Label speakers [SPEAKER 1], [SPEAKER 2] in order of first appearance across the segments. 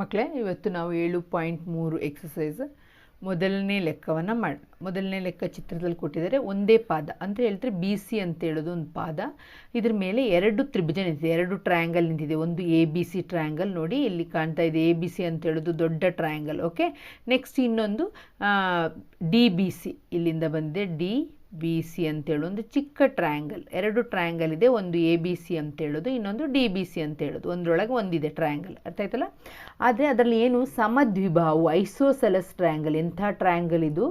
[SPEAKER 1] ಮಕ್ಕಳೇ ಇವತ್ತು ನಾವು ಏಳು ಪಾಯಿಂಟ್ ಮೂರು ಎಕ್ಸಸೈಸ್ ಮೊದಲನೇ ಲೆಕ್ಕವನ್ನು ಮಾಡಿ, ಮೊದಲನೇ ಲೆಕ್ಕ ಚಿತ್ರದಲ್ಲಿ ಕೊಟ್ಟಿದ್ದಾರೆ. ಒಂದೇ ಪಾದ. ಅಂತ ಹೇಳ್ತಾರೆ ಬಿ ಸಿ ಅಂತ ಹೇಳೋದು ಒಂದು ಪಾದ. ಇದ್ರ ಮೇಲೆ ಎರಡು ತ್ರಿಭುಜ ನಿಂತಿದೆ. ಎರಡು ಟ್ರಯಾಂಗಲ್ ನಿಂತಿದೆ. ಒಂದು ಎ ಬಿ ಸಿ ಟ್ರಯಾಂಗಲ್ ನೋಡಿ ಇಲ್ಲಿ ಕಾಣ್ತಾ ಇದೆ. ಎ ಬಿ ಸಿ ಅಂತ ಹೇಳೋದು ದೊಡ್ಡ ಟ್ರಯಾಂಗಲ್ ಓಕೆ ನೆಕ್ಸ್ಟ್ ಇನ್ನೊಂದು ಡಿ ಬಿ ಸಿ ಇಲ್ಲಿಂದ ಬಂದಿದೆ. ಡಿ ಬಿ ಸಿ ಅಂತೇಳು. ಒಂದು ಚಿಕ್ಕ ಟ್ರಯಾಂಗಲ್ ಎರಡು ಟ್ರಯಾಂಗಲ್ ಇದೆ. ಒಂದು ಎ ಬಿ ಸಿ ಅಂತ ಹೇಳೋದು ಇನ್ನೊಂದು ಡಿ ಬಿ ಸಿ ಅಂತ ಹೇಳೋದು ಒಂದರೊಳಗೆ ಒಂದಿದೆ ಟ್ರಯಾಂಗಲ್ ಅರ್ಥ ಆಯ್ತಲ್ಲ? ಆದರೆ ಅದರಲ್ಲಿ ಏನು? ಸಮದ್ವಿಭಾವು ಐಸೋಸೆಲಸ್ ಟ್ರಯಾಂಗಲ್ ಎಂಥ ಟ್ರಯಾಂಗಲ್ ಇದು?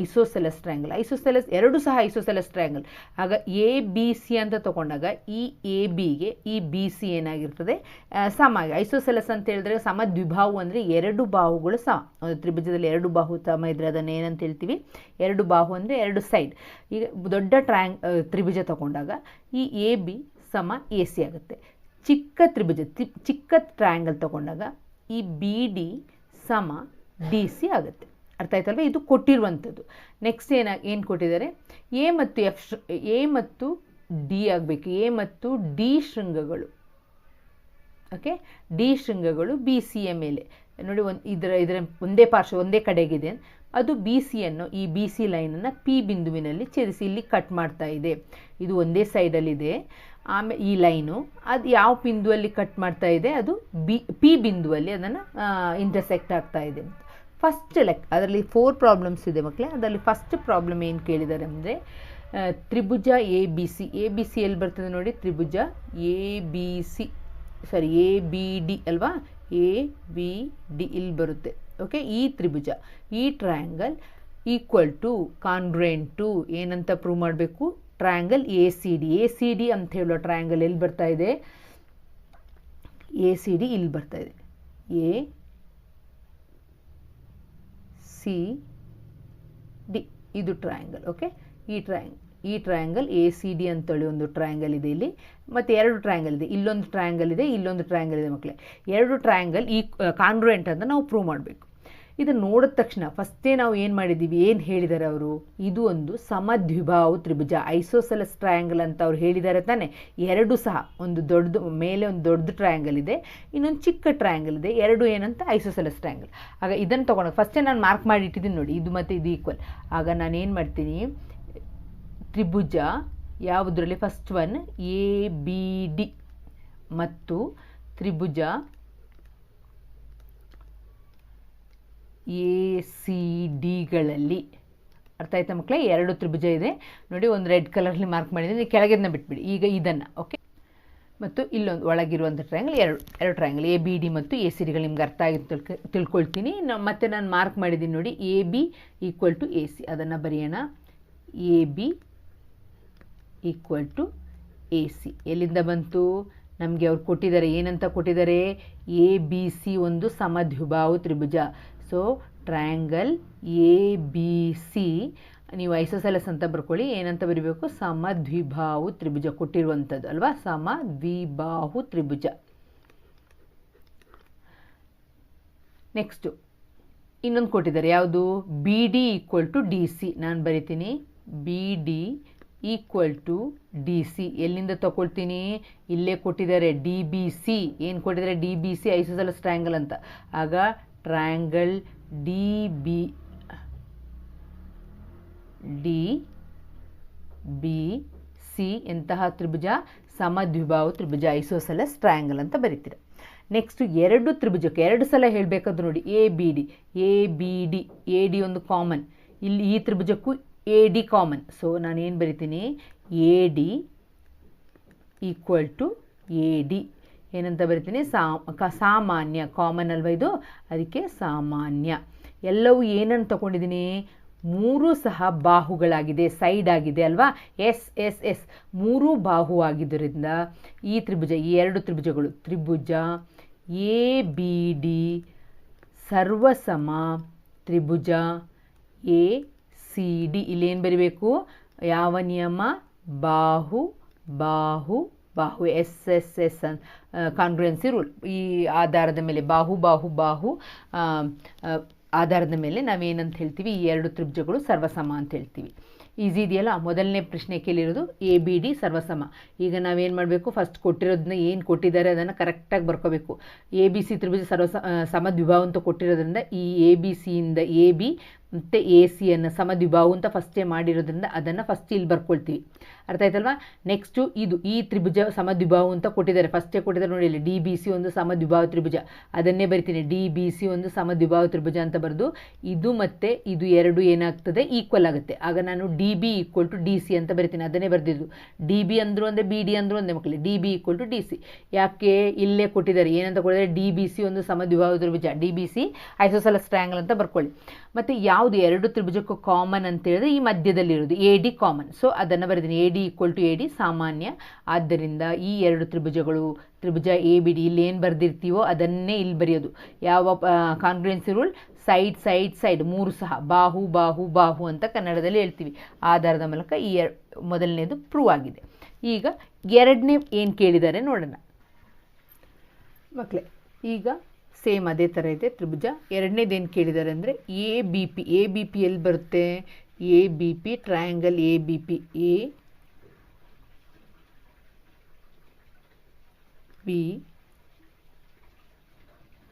[SPEAKER 1] ಐಸೋಸೆಲಸ್ ಟ್ರಯಾಂಗಲ್ ಐಸೋಸೆಲಸ್ ಎರಡು ಸಹ ಐಸೋಸೆಲಸ್ ಟ್ರಯಾಂಗಲ್ ಆಗ ಎ ಬಿ ಸಿ ಅಂತ ತಗೊಂಡಾಗ ಈ ಎ ಬಿಗೆ ಈ ಬಿ ಸಿ ಏನಾಗಿರ್ತದೆ? ಸಮ ಐಸೋಸೆಲಸ್ ಅಂತ ಹೇಳಿದ್ರೆ ಸಮದ್ವಿಭಾವು ಅಂದರೆ ಎರಡು ಬಾಹುಗಳು ಸಮ. ತ್ರಿಭುಜದಲ್ಲಿ ಎರಡು ಬಾಹು ಸಮ ಇದ್ರೆ ಅದನ್ನು ಏನಂತ ಹೇಳ್ತೀವಿ? ಎರಡು ಬಾಹು ಅಂದರೆ ಎರಡು ಸೈಡ್ ಈಗ ದೊಡ್ಡ ಟ್ರ್ಯಾಂಗ್ ತ್ರಿಭುಜ ತಗೊಂಡಾಗ ಈ ಎ ಬಿ ಸಮ ಎ ಸಿ ಆಗುತ್ತೆ. ಚಿಕ್ಕ ತ್ರಿಭುಜ ಚಿಕ್ಕ ಟ್ರಯಾಂಗಲ್ ತಗೊಂಡಾಗ ಈ ಬಿ ಡಿ ಸಮ ಡಿ ಸಿ ಆಗುತ್ತೆ. ಅರ್ಥ ಆಯ್ತಲ್ವ? ಇದು ಕೊಟ್ಟಿರುವಂಥದ್ದು. ನೆಕ್ಸ್ಟ್ ಏನ, ಏನು ಕೊಟ್ಟಿದ್ದಾರೆ? ಎ ಮತ್ತು ಎಫ್ ಎ ಮತ್ತು ಡಿ ಆಗಬೇಕು. ಎ ಮತ್ತು ಡಿ ಶೃಂಗಗಳು. ಓಕೆ? ಡಿ ಶೃಂಗಗಳು ಬಿ ಸಿಯ ಮೇಲೆ. ನೋಡಿ ಒಂದು, ಇದರ ಇದರ ಒಂದೇ ಪಾರ್ಶ್ವ, ಒಂದೇ ಕಡೆಗಿದೆ. ಅದು ಬಿ ಸಿಯನ್ನು ಈ ಬಿ ಸಿ ಲೈನನ್ನು ಪಿ ಬಿಂದುವಿನಲ್ಲಿ ಛೇದಿಸಿ ಇಲ್ಲಿ ಕಟ್ ಮಾಡ್ತಾ ಇದೆ. ಇದು ಒಂದೇ ಸೈಡಲ್ಲಿದೆ ಆಮೇಲೆ ಈ ಲೈನು ಅದು ಯಾವ ಬಿಂದುವಲ್ಲಿ ಕಟ್ ಮಾಡ್ತಾ ಇದೆ? ಅದು ಬಿ ಪಿ ಬಿಂದುವಲ್ಲಿ ಅದನ್ನು ಇಂಟರ್ಸೆಕ್ಟ್ ಆಗ್ತಾ ಇದೆ. ಫಸ್ಟ್ ಲೆಕ್ ಅದರಲ್ಲಿ ಫೋರ್ ಪ್ರಾಬ್ಲಮ್ಸ್ ಇದೆ ಮಕ್ಕಳೇ ಅದರಲ್ಲಿ ಫಸ್ಟ್ ಪ್ರಾಬ್ಲಮ್ ಏನು ಕೇಳಿದ್ದಾರೆ ಅಂದರೆ ತ್ರಿಭುಜ A B C A B C ಎಲ್ಲಿ ಬರ್ತದೆ ನೋಡಿ? ತ್ರಿಭುಜ A B C sorry A B D ಅಲ್ವಾ? ಎ ಬಿ ಡಿ ಇಲ್ಲಿ ಬರುತ್ತೆ. ಓಕೆ ಈ ತ್ರಿಭುಜ ಈ triangle equal to congruent to ಏನಂತ ಪ್ರೂವ್ ಮಾಡಬೇಕು? Triangle A C D A C D ಅಂತ ಹೇಳೋ ಟ್ರಯಾಂಗಲ್ ಎಲ್ಲಿ ಬರ್ತಾ ಇದೆ? ಎ ಸಿ ಡಿ ಇಲ್ಲಿ ಬರ್ತಾ ಇದೆ. ಎ ಸಿ ಡಿ ಇದು ಟ್ರಯಾಂಗಲ್ ಓಕೆ ಈ ಟ್ರಯಾಂಗ್ ಈ ಟ್ರಯಾಂಗಲ್ ಎ ಸಿ ಡಿ ಅಂತೇಳಿ ಒಂದು ಟ್ರಯಾಂಗಲ್ ಇದೆ ಇಲ್ಲಿ. ಮತ್ತು ಎರಡು ಟ್ರಯಾಂಗಲ್ ಇದೆ. ಇಲ್ಲೊಂದು ಟ್ರಯಾಂಗಲ್ ಇದೆ, ಇಲ್ಲೊಂದು ಟ್ರಯಾಂಗಲ್ ಇದೆ ಮಕ್ಕಳೇ ಎರಡು ಟ್ರಯಾಂಗಲ್ ಈ ಕಾನ್ಗ್ರೆಂಟ್ ಅಂತ ನಾವು ಪ್ರೂವ್ ಮಾಡಬೇಕು. ಇದನ್ನು ನೋಡಿದ ತಕ್ಷಣ ಫಸ್ಟೇ ನಾವು ಏನು ಮಾಡಿದ್ದೀವಿ? ಏನು ಹೇಳಿದ್ದಾರೆ ಅವರು? ಇದು ಒಂದು ಸಮದ್ವಿಭಾವು ತ್ರಿಭುಜ, ಐಸೋಸೆಲಸ್ ಟ್ರಯಾಂಗಲ್ ಅಂತ ಅವ್ರು ಹೇಳಿದ್ದಾರೆ ತಾನೆ. ಎರಡು ಸಹ, ಒಂದು ದೊಡ್ಡದು, ಮೇಲೆ ಒಂದು ದೊಡ್ಡ ಟ್ರಯಾಂಗಲ್ ಇದೆ, ಇನ್ನೊಂದು ಚಿಕ್ಕ ಟ್ರಯಾಂಗಲ್ ಇದೆ, ಎರಡು ಏನಂತ? ಐಸೋಸೆಲಸ್ ಟ್ರಯಾಂಗಲ್ ಆಗ ಇದನ್ನು ತೊಗೊಂಡು ಫಸ್ಟೇ ನಾನು ಮಾರ್ಕ್ ಮಾಡಿ ಇಟ್ಟಿದ್ದೀನಿ ನೋಡಿ, ಇದು ಮತ್ತು ಇದು ಈಕ್ವಲ್ ಆಗ ನಾನು ಏನು ಮಾಡ್ತೀನಿ? ತ್ರಿಭುಜ ಯಾವುದರಲ್ಲಿ? First one A B D ಮತ್ತು ತ್ರಿಭುಜ ಎ ಸಿ ಡಿಗಳಲ್ಲಿ ಅರ್ಥ ಆಯ್ತಾ ಮಕ್ಕಳೇ ಎರಡು ತ್ರಿಭುಜ ಇದೆ. ನೋಡಿ, ಒಂದು ರೆಡ್ ಕಲರ್ಲಿ ಮಾರ್ಕ್ ಮಾಡಿದ್ದೀನಿ ಕೆಳಗಿನ ಬಿಟ್ಬಿಡಿ. ಈಗ ಇದನ್ನು ಓಕೆ ಮತ್ತು ಇಲ್ಲೊಂದು ಒಳಗಿರುವಂಥ ಟ್ರಯಾಂಗಲ್ ಎರಡು ಎರಡು ಟ್ರಯಾಂಗಲ್ ಎ ಬಿ ಡಿ ಮತ್ತು ಎ ಸಿ ಡಿಗಳು ನಿಮ್ಗೆ ಅರ್ಥ ಆಗಿ ತಿಳ್ಕ, ತಿಳ್ಕೊಳ್ತೀನಿ. ಮತ್ತೆ ನಾನು ಮಾರ್ಕ್ ಮಾಡಿದ್ದೀನಿ ನೋಡಿ A B equal to A C ಅದನ್ನು ಬರೆಯೋಣ. A B equal to A C ಎಲ್ಲಿಂದ ಬಂತು? ನಮಗೆ ಅವ್ರು ಕೊಟ್ಟಿದ್ದಾರೆ. ಏನಂತ ಕೊಟ್ಟಿದ್ದಾರೆ? ಎ ಬಿ ಸಿ ಒಂದು ಸಮದ್ವಿಭಾವು ತ್ರಿಭುಜ. So triangle A B C ನೀವು ಐಸೋಸೆಲಸ್ ಅಂತ ಬರ್ಕೊಳ್ಳಿ. ಏನಂತ ಬರೀಬೇಕು? ಸಮದ್ವಿಭಾವು ತ್ರಿಭುಜ ಕೊಟ್ಟಿರುವಂಥದ್ದು ಅಲ್ವಾ? ಸಮದ್ವಿಬಾಹು ತ್ರಿಭುಜ. ನೆಕ್ಸ್ಟು ಇನ್ನೊಂದು ಕೊಟ್ಟಿದ್ದಾರೆ ಯಾವುದು? B D equal to D C ನಾನು ಬರಿತೀನಿ. B D equal to D C ಎಲ್ಲಿಂದ ತಗೊಳ್ತೀನಿ? ಇಲ್ಲೇ ಕೊಟ್ಟಿದ್ದಾರೆ ಡಿ ಬಿ ಸಿ ಏನು ಕೊಟ್ಟಿದ್ದಾರೆ? D B C isosceles triangle ಅಂತ. ಆಗ triangle D B D B C ಎಂತಹ ತ್ರಿಭುಜ? ಸಮದ್ವಿಭಾವ ತ್ರಿಭುಜ ಐಸೋಸೆಲಸ್ ಟ್ರಯಾಂಗಲ್ ಅಂತ ಬರೀತೀರ. ನೆಕ್ಸ್ಟ್ ಎರಡು ತ್ರಿಭುಜಕ್ಕೆ ಎರಡು ಸಲ ಹೇಳಬೇಕಾದ್ರು ನೋಡಿ. A B D A B D A D ಒಂದು ಕಾಮನ್ ಇಲ್ಲಿ ಈ ತ್ರಿಭುಜಕ್ಕೂ ಎ ಡಿ ಕಾಮನ್ ಸೊ ನಾನೇನು ಬರಿತೀನಿ? A D equal to A D ಏನಂತ ಬರಿತೀನಿ? ಸಾ ಸಾಮಾನ್ಯ. ಕಾಮನ್ ಅಲ್ವಾ ಇದು? ಅದಕ್ಕೆ ಸಾಮಾನ್ಯ. ಎಲ್ಲವೂ ಏನನ್ನು ತಗೊಂಡಿದ್ದೀನಿ? ಮೂರು ಸಹ ಬಾಹುಗಳಾಗಿದೆ. ಸೈಡ್ ಆಗಿದೆ ಅಲ್ವಾ? ಎಸ್ ಎಸ್ ಎಸ್ ಮೂರು ಬಾಹು ಆಗಿದ್ದರಿಂದ ಈ ತ್ರಿಭುಜ, ಈ ಎರಡು ತ್ರಿಭುಜಗಳು, ತ್ರಿಭುಜ ಎ ಬಿ ಡಿ ಸರ್ವಸಮ ತ್ರಿಭುಜ ಎ ಸಿ, ಡಿ ಇಲ್ಲೇನು ಬರಿಬೇಕು? ಯಾವ ನಿಯಮ? ಬಾಹು ಬಾಹು ಬಾಹು, ಎಸ್ ಎಸ್ ಎಸ್ ಅನ್ ಕಾನ್ಗ್ರೆನ್ಸಿ ರೂಲ್ ಈ ಆಧಾರದ ಮೇಲೆ ಬಾಹು ಬಾಹು ಬಾಹು ಆಧಾರದ ಮೇಲೆ ನಾವೇನಂತ ಹೇಳ್ತೀವಿ? ಈ ಎರಡು ತ್ರಿಭುಜಗಳು ಸರ್ವಸಮ ಅಂತ ಹೇಳ್ತೀವಿ. ಈಸಿ ಇದೆಯಲ್ಲ? ಮೊದಲನೇ ಪ್ರಶ್ನೆ ಕೇಳಿರೋದು ಎ, ಬಿ, ಡಿ ಸರ್ವಸಮ. ಈಗ ನಾವೇನು ಮಾಡಬೇಕು? ಫಸ್ಟ್ ಕೊಟ್ಟಿರೋದನ್ನ ಏನು ಕೊಟ್ಟಿದ್ದಾರೆ ಅದನ್ನು ಕರೆಕ್ಟಾಗಿ ಬರ್ಕೋಬೇಕು. ಎ, ಬಿ, ಸಿ ತ್ರಿಭುಜ ಸರ್ವಸ ಸಮದ್ವಿಭಾವ ಅಂತ ಕೊಟ್ಟಿರೋದ್ರಿಂದ ಈ ಎ, ಬಿ ಸಿಯಿಂದ ಎ, ಬಿ ಮತ್ತು ಎ ಸಿಯನ್ನು ಸಮದ್ವಿಭಾವು ಅಂತ ಫಸ್ಟೇ ಮಾಡಿರೋದ್ರಿಂದ ಅದನ್ನು ಫಸ್ಟ್ ಇಲ್ಲಿ ಬರ್ಕೊಳ್ತೀವಿ. ಅರ್ಥ ಆಯ್ತಲ್ವಾ? ನೆಕ್ಸ್ಟು ಇದು ಈ ತ್ರಿಭುಜ ಸಮದ್ವಿಭಾವ ಅಂತ ಕೊಟ್ಟಿದ್ದಾರೆ. ಫಸ್ಟೇ ಕೊಟ್ಟಿದ್ದಾರೆ ನೋಡಿ ಇಲ್ಲಿ ಡಿ ಬಿ ಸಿ ಒಂದು ಸಮದ್ವಿಭಾವ ತ್ರಿಭುಜ. ಅದನ್ನೇ ಬರಿತೀನಿ ಡಿ ಬಿ ಸಿ ಒಂದು ಸಮದ್ವಿಭಾವ ತ್ರಿಭುಜ ಅಂತ ಬರೆದು, ಇದು ಮತ್ತು ಇದು ಎರಡು ಏನಾಗ್ತದೆ? ಈಕ್ವಲ್ ಆಗುತ್ತೆ. ಆಗ ನಾನು D B equal to D C ಅಂತ ಬರಿತೀನಿ, ಅದನ್ನೇ ಬರೆದಿದ್ದು. ಡಿ ಬಿ ಅಂದರು ಅಂದರೆ ಬಿ ಡಿ ಅಂದರು ಒಂದೇ ಮಕ್ಕಳಿ D B equal to D C ಯಾಕೆ? ಇಲ್ಲೇ ಕೊಟ್ಟಿದ್ದಾರೆ. ಏನಂತ ಕೊಟ್ಟಿದ್ದಾರೆ? ಡಿ ಬಿ ಸಿ ಒಂದು ಸಮದ್ವಿಭಾವ ತ್ರಿಭುಜ. D B C isosceles triangle ಅಂತ ಬರ್ಕೊಳ್ಳಿ. ಮತ್ತು ಯಾವುದು ಎರಡು ತ್ರಿಭುಜಕ್ಕೂ ಕಾಮನ್ ಅಂತ ಹೇಳಿದ್ರೆ ಈ ಮಧ್ಯದಲ್ಲಿರೋದು ಎ ಡಿ ಕಾಮನ್ ಸೊ ಅದನ್ನು ಬರೆದಿನಿ A D equal to A D ಸಾಮಾನ್ಯ. ಆದ್ದರಿಂದ ಈ ಎರಡು ತ್ರಿಭುಜಗಳು ತ್ರಿಭುಜ ಎ ಬಿ ಡಿ ಇಲ್ಲಿ ಏನು ಬರೆದಿರ್ತೀವೋ ಅದನ್ನೇ ಇಲ್ಲಿ ಬರೆಯೋದು. ಯಾವ congruency rule side side side ಮೂರು ಸಹ. ಬಾಹು ಬಾಹು ಬಾಹು ಅಂತ ಕನ್ನಡದಲ್ಲಿ ಹೇಳ್ತೀವಿ. ಆಧಾರದ ಮೂಲಕ ಈ ಮೊದಲನೇದು ಪ್ರೂವ್ ಆಗಿದೆ. ಈಗ ಎರಡನೇ ಏನು ಕೇಳಿದ್ದಾರೆ ನೋಡೋಣ. ಮಕ್ಕಳೇ ಈಗ ಸೇಮ್ ಅದೇ ಥರ ಇದೆ ತ್ರಿಭುಜ. ಎರಡನೇದೇನು ಕೇಳಿದ್ದಾರೆ ಅಂದರೆ A B P A B P ಎಲ್ಲಿ ಬರುತ್ತೆ? A B P triangle A B P A B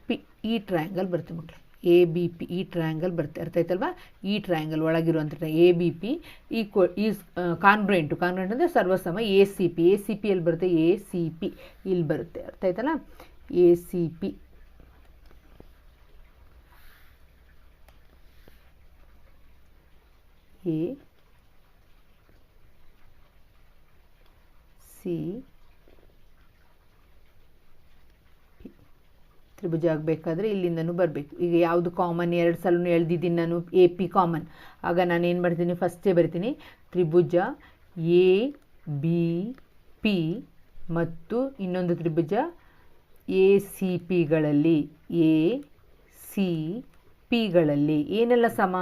[SPEAKER 1] P ಈ ಟ್ರಯಾಂಗಲ್ ಬರುತ್ತೆ ಮಕ್ಕಳು ಎ ಬಿ ಪಿ ಈ ಟ್ರಯಾಂಗಲ್ ಬರುತ್ತೆ. ಅರ್ಥ ಆಯ್ತಲ್ವಾ? ಈ ಟ್ರಯಾಂಗಲ್ ಒಳಗಿರುವಂಥ ಎ ಬಿ ಪಿ ಈಕ್ವ ಈಸ್ ಕಾನ್ಗ್ರೆಂಟು ಕಾನ್ಗ್ರೆಂಟ್ ಅಂದರೆ ಸರ್ವಸಮ. A C P A C P ಎಲ್ಲಿ ಬರುತ್ತೆ? ಎ ಸಿ ಪಿ ಇಲ್ಲಿ ಬರುತ್ತೆ. ಅರ್ಥ ಆಯ್ತಲ್ಲ? A C P A C ತ್ರಿಭುಜ ಆಗಬೇಕಾದ್ರೆ ಇಲ್ಲಿಂದನೂ ಬರಬೇಕು. ಈಗ ಯಾವುದು ಕಾಮನ್ ಎರಡು ಸಲ ಎಳ್ದಿದ್ದೀನಿ ನಾನು ಎ ಪಿ ಕಾಮನ್ ಆಗ ನಾನು ಏನು ಮಾಡ್ತೀನಿ ಫಸ್ಟೇ ಬರ್ತೀನಿ, ತ್ರಿಭುಜ ಎ ಬಿ ಪಿ ಮತ್ತು ಇನ್ನೊಂದು ತ್ರಿಭುಜ ಎ ಸಿ ಪಿಗಳಲ್ಲಿ ಎ ಸಿ ಪಿಗಳಲ್ಲಿ ಏನೆಲ್ಲ ಸಮ?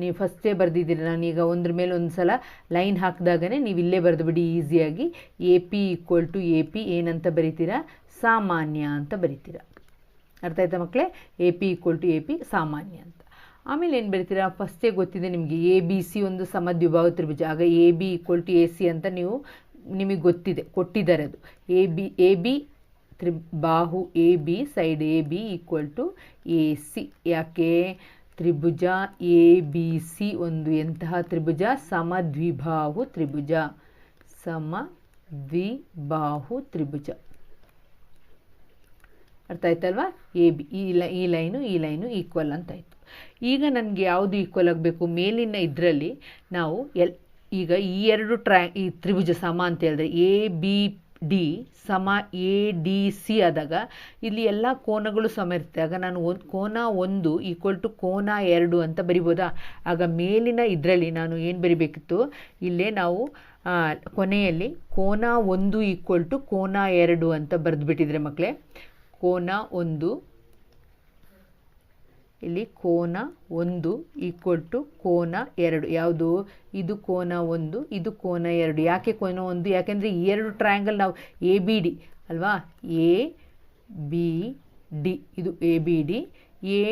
[SPEAKER 1] ನೀವು ಫಸ್ಟೇ ಬರೆದಿದ್ದೀರಿ. ನಾನೀಗ ಒಂದ್ರ ಮೇಲೆ ಒಂದು ಸಲ ಲೈನ್ ಹಾಕಿದಾಗನೇ ನೀವು ಇಲ್ಲೇ ಬರೆದು ಬಿಡಿ ಈಸಿಯಾಗಿ A P equal to A P ಏನಂತ ಬರಿತೀರಾ? ಸಾಮಾನ್ಯ ಅಂತ ಬರಿತೀರಾ. ಅರ್ಥ ಆಯ್ತಾ ಮಕ್ಕಳೇ? A P equal to A P ಸಾಮಾನ್ಯ ಅಂತ. ಆಮೇಲೆ ಏನು ಬರೀತೀರಾ? ಫಸ್ಟೇ ಗೊತ್ತಿದೆ ನಿಮಗೆ ಎ ಬಿ ಸಿ ಒಂದು ಸಮದ್ವಿಭಾಗ ತ್ರಿಭುಜ. ಆಗ A B equal to A C ಅಂತ ನೀವು ನಿಮಗೆ ಗೊತ್ತಿದೆ, ಕೊಟ್ಟಿದ್ದಾರೆ ಅದು. ಎ ಬಿ ಎ ಬಿ ತ್ರಿ, ಬಾಹು A B side A B equal to A C ಯಾಕೆ? ತ್ರಿಭುಜ ಎ ಬಿ ಸಿ ಒಂದು ಎಂತಹ ತ್ರಿಭುಜ? ಸಮದ್ವಿಬಾಹು ತ್ರಿಭುಜ. ಸಮದ್ವಿಬಾಹು ತ್ರಿಭುಜ. ಅರ್ಥ ಆಯ್ತಲ್ವಾ? ಎ, ಬಿ, ಈ ಲೈ, ಈ ಲೈನು ಈ ಲೈನು ಈಕ್ವಲ್ ಅಂತ ಆಯಿತು. ಈಗ ನನಗೆ ಯಾವುದು ಈಕ್ವಲ್ ಆಗಬೇಕು? ಮೇಲಿನ ಇದರಲ್ಲಿ ನಾವು ಎಲ್, ಈಗ ಈ ಎರಡು ಟ್ರ್ಯಾ ಈ ತ್ರಿಭುಜ ಸಮ ಅಂತ ಹೇಳಿದ್ರೆ ಎ, ಬಿ, ಡಿ ಸಮ ಎ, ಡಿ, ಸಿ ಆದಾಗ ಇಲ್ಲಿ ಎಲ್ಲ ಕೋನಗಳು ಸಮ ಇರುತ್ತೆ. ಆಗ ನಾನು ಒಂದು ಕೋನ ಒಂದು ಈಕ್ವಲ್ ಟು ಕೋನ ಎರಡು ಅಂತ ಬರಿಬೋದಾ? ಆಗ ಮೇಲಿನ ಇದರಲ್ಲಿ ನಾನು ಏನು ಬರಿಬೇಕಿತ್ತು? ಇಲ್ಲೇ ನಾವು ಕೊನೆಯಲ್ಲಿ ಕೋನ ಒಂದು ಈಕ್ವಲ್ ಟು ಕೋನ ಎರಡು ಅಂತ ಬರೆದುಬಿಟ್ಟಿದ್ರೆ ಮಕ್ಕಳೇ ಕೋನ ಒಂದು. ಇಲ್ಲಿ ಕೋನ ಒಂದು ಈಕ್ವಲ್ ಟು ಕೋನ ಎರಡು. ಯಾವುದು? ಇದು ಕೋನ ಒಂದು, ಇದು ಕೋನ ಎರಡು. ಯಾಕೆ ಕೋನ ಒಂದು? ಯಾಕೆಂದರೆ ಈ ಎರಡು ಟ್ರಯಾಂಗಲ್ ನಾವು ಎ ಬಿ ಡಿ ಅಲ್ವಾ? ಎ ಬಿ ಡಿ ಇದು A B D A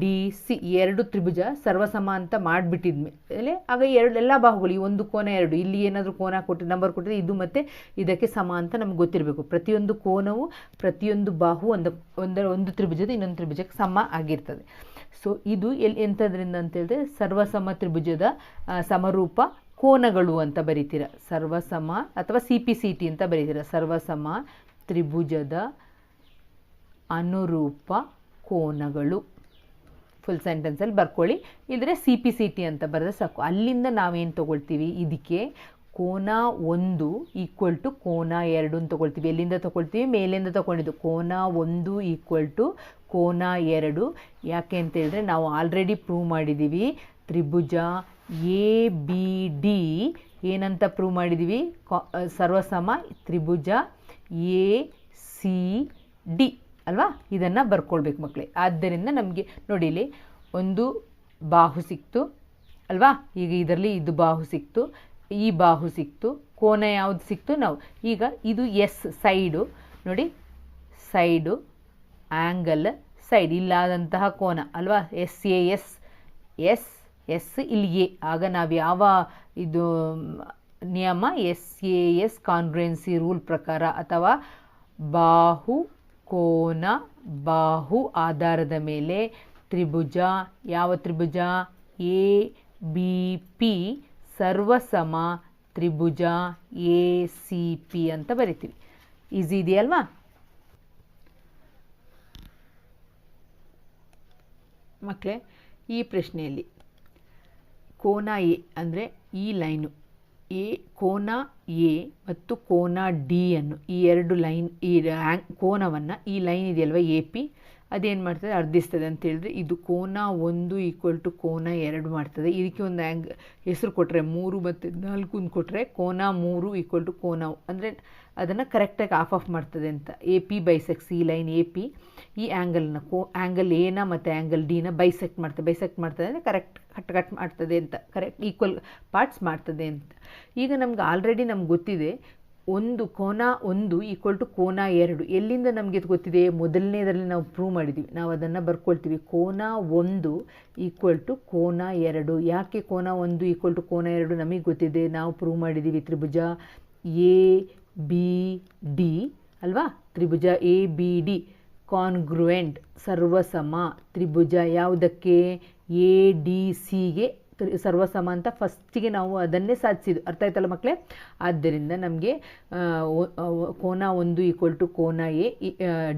[SPEAKER 1] D, C ಎರಡು ತ್ರಿಭುಜ ಸರ್ವಸಮ ಅಂತ ಮಾಡಿಬಿಟ್ಟಿದ್ಮೇಲೆ ಆಗ ಎರಡು, ಎಲ್ಲ ಬಾಹುಗಳು, ಈ ಒಂದು ಕೋನ ಎರಡು, ಇಲ್ಲಿ ಏನಾದರೂ ಕೋನ ಕೊಟ್ಟರೆ ನಂಬರ್ ಕೊಟ್ಟರೆ ಇದು ಮತ್ತು ಇದಕ್ಕೆ ಸಮ ಅಂತ ನಮ್ಗೆ ಗೊತ್ತಿರಬೇಕು. ಪ್ರತಿಯೊಂದು ಕೋನವು ಪ್ರತಿಯೊಂದು ಬಾಹು ಒಂದು ಒಂದರ ಒಂದು ತ್ರಿಭುಜದ ಇನ್ನೊಂದು ತ್ರಿಭುಜಕ್ಕೆ ಸಮ ಆಗಿರ್ತದೆ. ಸೊ ಇದು ಎಲ್ಲಿ ಎಂಥದ್ರಿಂದ ಅಂತ ಹೇಳಿದ್ರೆ ಸರ್ವಸಮ ತ್ರಿಭುಜದ ಸಮರೂಪ ಕೋನಗಳು ಅಂತ ಬರಿತೀರ. ಸರ್ವಸಮ ಅಥವಾ ಸಿ ಪಿ ಸಿ ಟಿ ಅಂತ ಬರೀತೀರ. ಸರ್ವಸಮ ತ್ರಿಭುಜದ ಅನುರೂಪ ಕೋನಗಳು. ಫುಲ್ ಸೆಂಟೆನ್ಸಲ್ಲಿ ಬರ್ಕೊಳ್ಳಿ. ಇಲ್ಲದ್ರೆ ಸಿ ಪಿ ಸಿ ಟಿ ಅಂತ ಬರೆದ್ರೆ ಸಾಕು. ಅಲ್ಲಿಂದ ನಾವೇನು ತೊಗೊಳ್ತೀವಿ? ಇದಕ್ಕೆ ಕೋನ ಒಂದು ಈಕ್ವಲ್ ಟು ಕೋನ ಎರಡು ಅಂತ ತೊಗೊಳ್ತೀವಿ. ಎಲ್ಲಿಂದ ತೊಗೊಳ್ತೀವಿ? ಮೇಲಿಂದ ತೊಗೊಂಡಿದ್ದು. ಕೋನ ಒಂದು ಈಕ್ವಲ್ ಟು ಕೋನ ಎರಡು. ಯಾಕೆ ಅಂತ ಹೇಳಿದ್ರೆ ನಾವು ಆಲ್ರೆಡಿ ಪ್ರೂವ್ ಮಾಡಿದ್ದೀವಿ ತ್ರಿಭುಜ ಎ ಬಿ ಡಿ ಏನಂತ ಪ್ರೂವ್ ಮಾಡಿದ್ದೀವಿ ಕಾ- ಸರ್ವಸಮ ತ್ರಿಭುಜ ಎ ಸಿ ಡಿ ಅಲ್ವಾ? ಇದನ್ನು ಬರ್ಕೊಳ್ಬೇಕು ಮಕ್ಕಳೇ ಆದ್ದರಿಂದ ನಮಗೆ ನೋಡಿ ಇಲ್ಲಿ ಒಂದು ಬಾಹು ಸಿಕ್ತು, ಅಲ್ವಾ? ಈಗ ಇದರಲ್ಲಿ ಇದು ಬಾಹು ಸಿಕ್ತು, ಈ ಬಾಹು ಸಿಕ್ತು, ಕೋನ ಯಾವುದು ಸಿಕ್ತು ನಾವು? ಈಗ ಇದು ಎಸ್ ಸೈಡು ನೋಡಿ ಸೈಡು ಆ್ಯಂಗಲ್ ಸೈಡ್ ಇಲ್ಲಾದಂತಹ ಕೋನ, ಅಲ್ವಾ? S A S S S ಇಲ್ಲಿ ಎ ಆಗ ನಾವು ಯಾವ ಇದು, ನಿಯಮ? S A S congruency rule ಪ್ರಕಾರ ಅಥವಾ ಬಾಹು ಕೋನ ಬಾಹು ಆಧಾರದ ಮೇಲೆ ತ್ರಿಭುಜ. ಯಾವ ತ್ರಿಭುಜ? A, B, P. ಸರ್ವಸಮ ತ್ರಿಭುಜ. ಎ, ಸಿ, ಪಿ ಅಂತ ಬರಿತೀವಿ. ಈಸಿ ಇದೆಯಲ್ವಾ? ಮಕ್ಕಳೇ ಈ ಪ್ರಶ್ನೆಯಲ್ಲಿ ಕೋನ ಎ ಅಂದರೆ ಈ ಲೈನು. ಎ, ಕೋನ ಎ ಮತ್ತು ಕೋನ ಡಿ ಅನ್ನು ಈ ಎರಡು ಲೈನ್ ಈ ರ್ಯಾಂಕ್ ಕೋನವನ್ನು ಈ ಲೈನ್ ಇದೆಯಲ್ವ ಎ ಪಿ? ಅದೇನು ಮಾಡ್ತದೆ? ಅರ್ಧಿಸ್ತದೆ ಅಂತ ಹೇಳಿದ್ರೆ ಇದು ಕೋನ ಒಂದು ಈಕ್ವಲ್ ಟು ಕೋನ ಎರಡು ಮಾಡ್ತದೆ. ಇದಕ್ಕೆ ಒಂದು ಆ್ಯಂಗ್ ಹೆಸರು ಕೊಟ್ಟರೆ ಮೂರು ಮತ್ತು ನಾಲ್ಕು ಒಂದು ಕೊಟ್ಟರೆ ಕೋನ ಮೂರು ಈಕ್ವಲ್ ಟು ಕೋನ ಅಂದರೆ ಅದನ್ನು ಕರೆಕ್ಟಾಗಿ ಆಫ್ ಆಫ್ ಮಾಡ್ತದೆ ಅಂತ. ಎ ಪಿ ಬೈಸೆಕ್ಸ್ ಈ ಲೈನ್ ಎ ಪಿ. ಈ ಆ್ಯಂಗಲ್ನ ಕೋ ಆ್ಯಂಗಲ್ ಎನ ಮತ್ತು ಆ್ಯಂಗಲ್ ಡಿನ ಬೈಸೆಕ್ಟ್ ಮಾಡ್ತದೆ ಬೈಸೆಕ್ಟ್ ಮಾಡ್ತದೆ ಅಂದರೆ ಕರೆಕ್ಟ್ ಕಟ್ ಕಟ್ ಮಾಡ್ತದೆ ಅಂತ ಕರೆಕ್ಟ್ ಈಕ್ವಲ್ ಪಾರ್ಟ್ಸ್ ಮಾಡ್ತದೆ ಅಂತ. ಈಗ ನಮ್ಗೆ ಆಲ್ರೆಡಿ ನಮ್ಗೆ ಗೊತ್ತಿದೆ, ಒಂದು ಕೋನ ಒಂದು ಈಕ್ವಲ್ ಟು ಕೋನ ಎರಡು. ಎಲ್ಲಿಂದ ನಮಗೆ ಗೊತ್ತಿದೆ? ಮೊದಲನೇದರಲ್ಲಿ ನಾವು ಪ್ರೂವ್ ಮಾಡಿದ್ದೀವಿ ನಾವು ಅದನ್ನು ಬರ್ಕೊಳ್ತೀವಿ. ಕೋನ ಒಂದು ಈಕ್ವಲ್ ಟು ಕೋನ ಎರಡು. ಯಾಕೆ ಕೋನ ಒಂದು ಈಕ್ವಲ್ ಟು ಕೋನ ಎರಡು ನಮಗೆ ಗೊತ್ತಿದೆ? ನಾವು ಪ್ರೂವ್ ಮಾಡಿದ್ದೀವಿ ತ್ರಿಭುಜ ಎ ಬಿ ಡಿ ಅಲ್ವಾ? ತ್ರಿಭುಜ ಎ ಬಿ ಡಿ ಕಾನ್ಗ್ರುವೆಂಟ್ ಸರ್ವಸಮ, ತ್ರಿಭುಜ ಯಾವುದಕ್ಕೆ? ಎ ಡಿ ಸಿಗೆ ಸರ್ವಸಮ ಅಂತ ಫಸ್ಟಿಗೆ ನಾವು ಅದನ್ನೇ ಸಾಧಿಸಿದ್ದು. ಅರ್ಥ ಆಯ್ತಲ್ಲ ಮಕ್ಕಳೇ ಆದ್ದರಿಂದ ನಮಗೆ ಕೋನ ಒಂದು ಈಕ್ವಲ್ ಟು ಕೋನ ಎ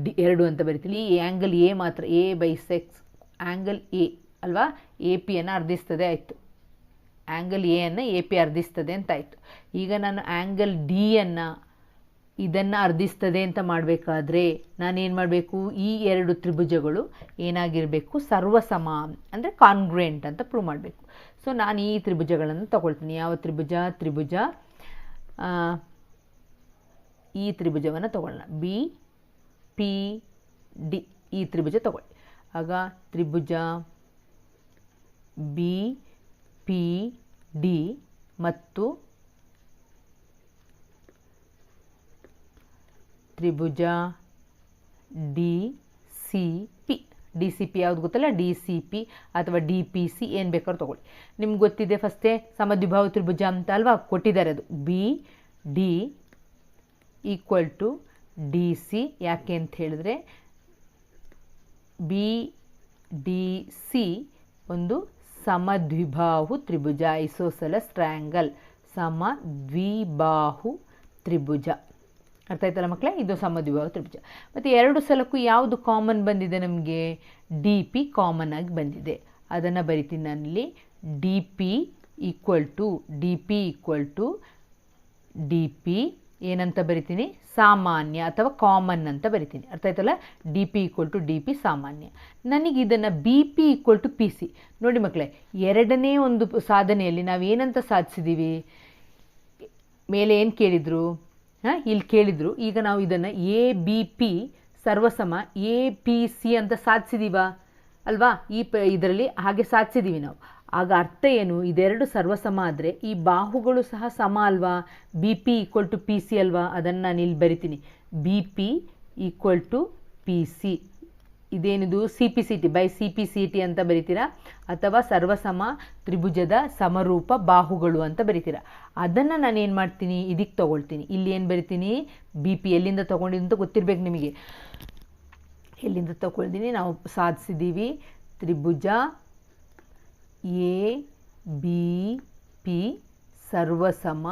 [SPEAKER 1] ಡಿ, ಎರಡು ಅಂತ ಬರಿತೀವಿ. ಈ ಆ್ಯಂಗಲ್ ಎ ಮಾತ್ರ A bisects angle A ಅಲ್ವಾ? ಎ ಪಿಯನ್ನು ಅರ್ಧಿಸ್ತದೆ, ಆಯಿತು. ಆ್ಯಂಗಲ್ ಎ ಅನ್ನು ಎ ಪಿ ಅರ್ಧಿಸ್ತದೆ ಅಂತ ಆಯಿತು. ಈಗ ನಾನು ಆ್ಯಂಗಲ್ ಡಿಯನ್ನು ಇದನ್ನು ಅರ್ಧಿಸ್ತದೆ ಅಂತ ಮಾಡಬೇಕಾದ್ರೆ ನಾನೇನು ಮಾಡಬೇಕು? ಈ ಎರಡು ತ್ರಿಭುಜಗಳು ಏನಾಗಿರಬೇಕು? ಸರ್ವಸಮ ಅಂದರೆ ಕಾನ್ಗ್ರೆಂಟ್ ಅಂತ ಪ್ರೂವ್ ಮಾಡಬೇಕು. ಸೊ ನಾನು ಈ ತ್ರಿಭುಜಗಳನ್ನು ತಗೊಳ್ತೀನಿ. ಯಾವ ತ್ರಿಭುಜ? ತ್ರಿಭುಜ ಈ ತ್ರಿಭುಜವನ್ನು ತಗೊಳ್ಳೋಣ ಬಿ ಪಿ ಡಿ ಈ ತ್ರಿಭುಜ ತಗೊಳ್ಳಿ. ಆಗ ತ್ರಿಭುಜ ಬಿ ಪಿ ಡಿ ಮತ್ತು ತ್ರಿಭುಜ D C P. D C P ಯಾವುದು ಗೊತ್ತಲ್ಲ? ಡಿ ಸಿ ಪಿ ಅಥವಾ ಡಿ ಪಿ ಸಿ ಏನು ಬೇಕಾದ್ರೂ ತೊಗೊಳ್ಳಿ. ನಿಮ್ಗೆ ಗೊತ್ತಿದೆ ಫಸ್ಟೇ? ಸಮದ್ವಿಭಾವ ತ್ರಿಭುಜ ಅಂತ ಅಲ್ವಾ? ಕೊಟ್ಟಿದ್ದಾರೆ ಅದು. B, D equal to D C. ಯಾಕೆ ಅಂತ ಹೇಳಿದ್ರೆ, ಬಿ, ಡಿ ಸಿ ಒಂದು ಸಮದ್ವಿಬಾಹು ತ್ರಿಭುಜ, ಐಸೋಸೆಲಸ್ ಟ್ರಯಾಂಗಲ್. ಸಮದ್ವಿಬಾಹು ತ್ರಿಭುಜ. ಅರ್ಥ ಆಯ್ತಲ್ಲ ಮಕ್ಕಳೇ? ಇದು ಸಮದ್ವಿಭಾವ ತ್ರಿಭುಜ. ಮತ್ತು ಎರಡು ಸಲಕ್ಕೂ ಯಾವುದು ಕಾಮನ್ ಬಂದಿದೆ ನಮಗೆ? ಡಿ ಪಿ ಕಾಮನ್ ಆಗಿ ಬಂದಿದೆ. ಅದನ್ನು ಬರಿತೀನಿ ನಾನಿಲ್ಲಿ. D P equal to D P equal to D P ಏನಂತ ಬರಿತೀನಿ? ಸಾಮಾನ್ಯ ಅಥವಾ ಕಾಮನ್ ಅಂತ ಬರಿತೀನಿ. ಅರ್ಥ ಆಯ್ತಲ್ಲ? D P equal to D P ಸಾಮಾನ್ಯ. ನನಗೆ ಇದನ್ನು B P equal to P C ನೋಡಿ ಮಕ್ಕಳೇ, ಎರಡನೇ ಒಂದು ಸಾಧನೆಯಲ್ಲಿ ನಾವು ಏನಂತ ಸಾಧಿಸಿದ್ದೀವಿ ಮೇಲೆ ಏನು ಕೇಳಿದರು? ಇಲ್ಲಿ ಕೇಳಿದರು, ಈಗ ನಾವು ಇದನ್ನು ಎ ಬಿ ಪಿ ಸರ್ವಸಮ ಎ ಪಿ ಸಿ ಅಂತ ಸಾಧಿಸಿದೀವ? ಅಲ್ವಾ? ಈ ಪ, ಇದರಲ್ಲಿ ಹಾಗೆ ಸಾಧಿಸಿದ್ದೀವಿ ನಾವು. ಆಗ ಅರ್ಥ ಏನು? ಇದೆರಡು ಸರ್ವಸಮ ಆದರೆ ಈ ಬಾಹುಗಳು ಸಹ ಸಮ ಅಲ್ವಾ? B P equal to P C ಅಲ್ವಾ? ಅದನ್ನು ನಾನು ಇಲ್ಲಿ ಬರಿತೀನಿ. B P equal to P C ಇದೇನಿದು C P C T by C P C T ಅಂತ ಬರಿತೀರಾ? ಅಥವಾ ಸರ್ವಸಮ ತ್ರಿಭುಜದ ಸಮರೂಪ ಬಾಹುಗಳು ಅಂತ ಬರಿತೀರಾ? ಅದನ್ನು ನಾನು ಏನು ಮಾಡ್ತೀನಿ? ಇದಕ್ಕೆ ತೊಗೊಳ್ತೀನಿ. ಇಲ್ಲಿ ಏನು ಬರಿತೀನಿ? ಬಿ ಪಿ ಎಲ್ಲಿಂದ ತೊಗೊಂಡಿದ್ದು ಅಂತ ಗೊತ್ತಿರಬೇಕು ನಿಮಗೆ. ಎಲ್ಲಿಂದ ತೊಗೊಳ್ತೀನಿ? ನಾವು ಸಾಧಿಸಿದ್ದೀವಿ ತ್ರಿಭುಜ ಎ, ಬಿ, ಪಿ, ಸರ್ವಸಮ